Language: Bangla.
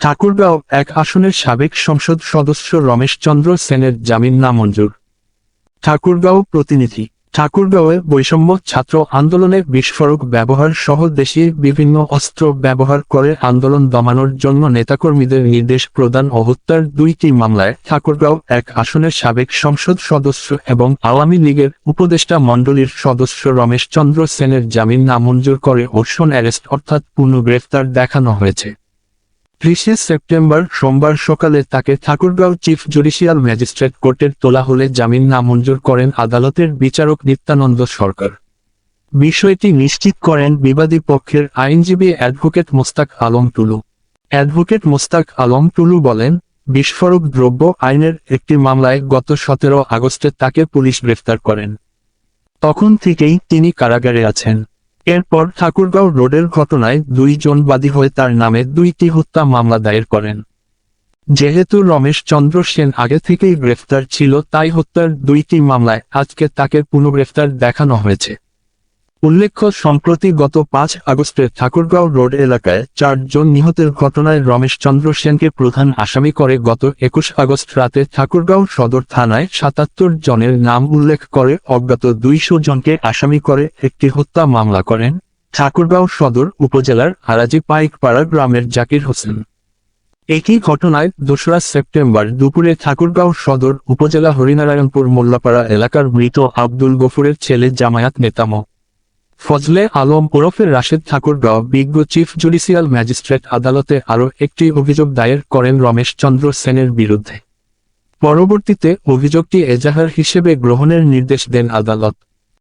ঠাকুরগাঁও, এক আসনের সাবেক সংসদ সদস্য রমেশচন্দ্র সেনের জামিন নামঞ্জুর। ঠাকুরগাঁও প্রতিনিধি। ঠাকুরগাঁওয়ে বৈষম্য ছাত্র আন্দোলনে বিস্ফোরক ব্যবহার সহ দেশে বিভিন্ন অস্ত্র ব্যবহার করে আন্দোলন দমানোর জন্য নেতাকর্মীদের নির্দেশ প্রদান ও হত্যার দুইটি মামলায় ঠাকুরগাঁও, এক আসনের সাবেক সংসদ সদস্য এবং আওয়ামী লীগের উপদেষ্টা মণ্ডলীর সদস্য রমেশচন্দ্র সেনের জামিন নামঞ্জুর করে ওরসন অ্যারেস্ট অর্থাৎ পূর্ণ গ্রেফতার দেখানো হয়েছে। ত্রিশে সেপ্টেম্বর সোমবার সকালে তাকে ঠাকুরগাঁও চিফ জুডিশিয়াল ম্যাজিস্ট্রেট কোর্টের তোলা হলে জামিন নামঞ্জুর করেন আদালতের বিচারক নিত্যানন্দ সরকার। বিষয়টি নিশ্চিত করেন বিবাদী পক্ষের আইনজীবী অ্যাডভোকেট মোস্তাক আলম টুলু। অ্যাডভোকেট মোস্তাক আলম টুলু বলেন, বিস্ফোরক দ্রব্য আইনের একটি মামলায় গত সতেরো আগস্টে তাকে পুলিশ গ্রেফতার করেন। তখন থেকেই তিনি কারাগারে আছেন। এরপর ঠাকুরগাঁও রোডের ঘটনায় দুইজন বাদী হয়ে তার নামে দুইটি হত্যা মামলা দায়ের করেন। যেহেতু রমেশ চন্দ্র সেন আগে থেকেই গ্রেফতার ছিল, তাই হত্যার দুইটি মামলায় আজকে তাকে পুনঃগ্রেফতার দেখানো হয়েছে। উল্লেখ্য, সম্প্রতি গত পাঁচ আগস্টে ঠাকুরগাঁও রোড এলাকায় চারজন নিহতের ঘটনায় রমেশ চন্দ্র সেনকে প্রধান আসামি করে গত একুশ আগস্ট রাতে ঠাকুরগাঁও সদর থানায় সাতাত্তর জনের নাম উল্লেখ করে অজ্ঞাত দুইশো জনকে আসামি করে একটি হত্যা মামলা করেন ঠাকুরগাঁও সদর উপজেলার হারাজি পাইকপাড়া গ্রামের জাকির হোসেন। একই ঘটনায় দোসরা সেপ্টেম্বর দুপুরে ঠাকুরগাঁও সদর উপজেলা হরিনারায়ণপুর মোল্লাপাড়া এলাকার মৃত আব্দুল গফুরের ছেলে জামায়াত নেতাম ফজলে আলম ওরফে রাশেদ ঠাকুর ঠাকুরগাঁও বিজ্ঞ চিফ জুডিশিয়াল ম্যাজিস্ট্রেট আদালতে আরও একটি অভিযোগ দায়ের করেন রমেশ চন্দ্র সেনের বিরুদ্ধে। পরবর্তীতে অভিযোগটি এজাহার হিসেবে গ্রহণের নির্দেশ দেন আদালত।